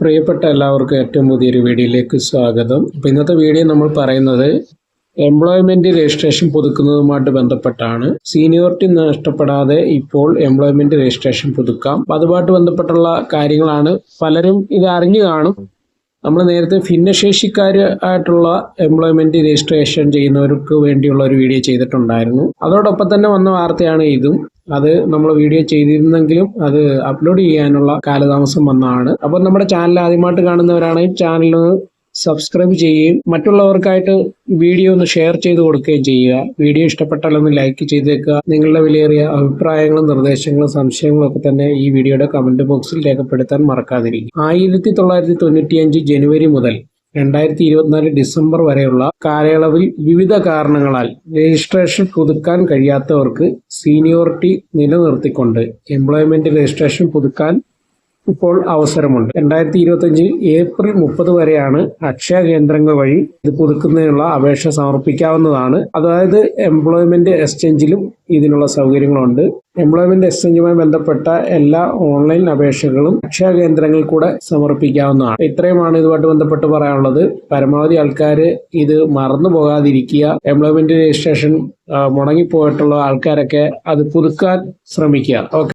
പ്രിയപ്പെട്ട എല്ലാവർക്കും ഏറ്റവും പുതിയൊരു വീഡിയോയിലേക്ക് സ്വാഗതം. അപ്പോൾ ഇന്നത്തെ വീഡിയോ നമ്മൾ പറയുന്നത് എംപ്ലോയ്മെന്റ് രജിസ്ട്രേഷൻ പുതുക്കുന്നതുമായിട്ട് ബന്ധപ്പെട്ടാണ്. സീനിയോറിറ്റി നഷ്ടപ്പെടാതെ ഇപ്പോൾ എംപ്ലോയ്മെന്റ് രജിസ്ട്രേഷൻ പുതുക്കാം. അപ്പം അതുമായിട്ട് ബന്ധപ്പെട്ടുള്ള കാര്യങ്ങളാണ് പലരും ഇത് അറിഞ്ഞു കാണും. നമ്മൾ നേരത്തെ ഭിന്നശേഷിക്കാർ ആയിട്ടുള്ള എംപ്ലോയ്മെന്റ് രജിസ്ട്രേഷൻ ചെയ്യുന്നവർക്ക് വേണ്ടിയുള്ള ഒരു വീഡിയോ ചെയ്തിട്ടുണ്ടായിരുന്നു. അതോടൊപ്പം തന്നെ വന്ന വാർത്തയാണ് ഇതും. അത് നമ്മൾ വീഡിയോ ചെയ്തിരുന്നെങ്കിലും അത് അപ്ലോഡ് ചെയ്യാനുള്ള കാലതാമസം വന്നതാണ് അപ്പോൾ നമ്മുടെ ചാനൽ ആദ്യമായിട്ട് കാണുന്നവരാണെങ്കിൽ ചാനൽ സബ്സ്ക്രൈബ് ചെയ്യുകയും മറ്റുള്ളവർക്കായിട്ട് വീഡിയോ ഒന്ന് ഷെയർ ചെയ്ത് കൊടുക്കുകയും ചെയ്യുക. വീഡിയോ ഇഷ്ടപ്പെട്ടാൽ ഒന്ന് ലൈക്ക് ചെയ്തേക്കുക നിങ്ങളുടെ വിലയേറിയ അഭിപ്രായങ്ങളും നിർദ്ദേശങ്ങളും സംശയങ്ങളും ഒക്കെ തന്നെ ഈ വീഡിയോയുടെ കമന്റ് ബോക്സിൽ രേഖപ്പെടുത്താൻ മറക്കാതിരിക്കും ആയിരത്തി ജനുവരി മുതൽ രണ്ടായിരത്തി ഇരുപത്തിനാല് ഡിസംബർ വരെയുള്ള കാലയളവിൽ വിവിധ കാരണങ്ങളാൽ രജിസ്ട്രേഷൻ പുതുക്കാൻ കഴിയാത്തവർക്ക് സീനിയോറിറ്റി നിലനിർത്തിക്കൊണ്ട് എംപ്ലോയ്മെന്റ് രജിസ്ട്രേഷൻ പുതുക്കാൻ ഇപ്പോൾ അവസരമുണ്ട്. രണ്ടായിരത്തി ഇരുപത്തഞ്ച് ഏപ്രിൽ മുപ്പത് വരെയാണ് അക്ഷയ കേന്ദ്രങ്ങൾ വഴി ഇത് പുതുക്കുന്നതിനുള്ള അപേക്ഷ സമർപ്പിക്കാവുന്നതാണ്. അതായത് എംപ്ലോയ്മെന്റ് എക്സ്ചേഞ്ചിലും ഇതിനുള്ള സൗകര്യങ്ങളുണ്ട്. എംപ്ലോയ്മെന്റ് എക്സ്ചേഞ്ചുമായി ബന്ധപ്പെട്ട എല്ലാ ഓൺലൈൻ അപേക്ഷകളും അക്ഷയ കേന്ദ്രങ്ങളിൽ കൂടെ സമർപ്പിക്കാവുന്നതാണ്. ഇത്രയുമാണ് ഇതുമായിട്ട് ബന്ധപ്പെട്ട് പറയാനുള്ളത്. പരമാവധി ആൾക്കാർ ഇത് മറന്നു പോകാതിരിക്കുക. എംപ്ലോയ്മെന്റ് രജിസ്ട്രേഷൻ മുടങ്ങിപ്പോയിട്ടുള്ള ആൾക്കാരൊക്കെ അത് പുതുക്കാൻ ശ്രമിക്കുക. ഓക്കെ.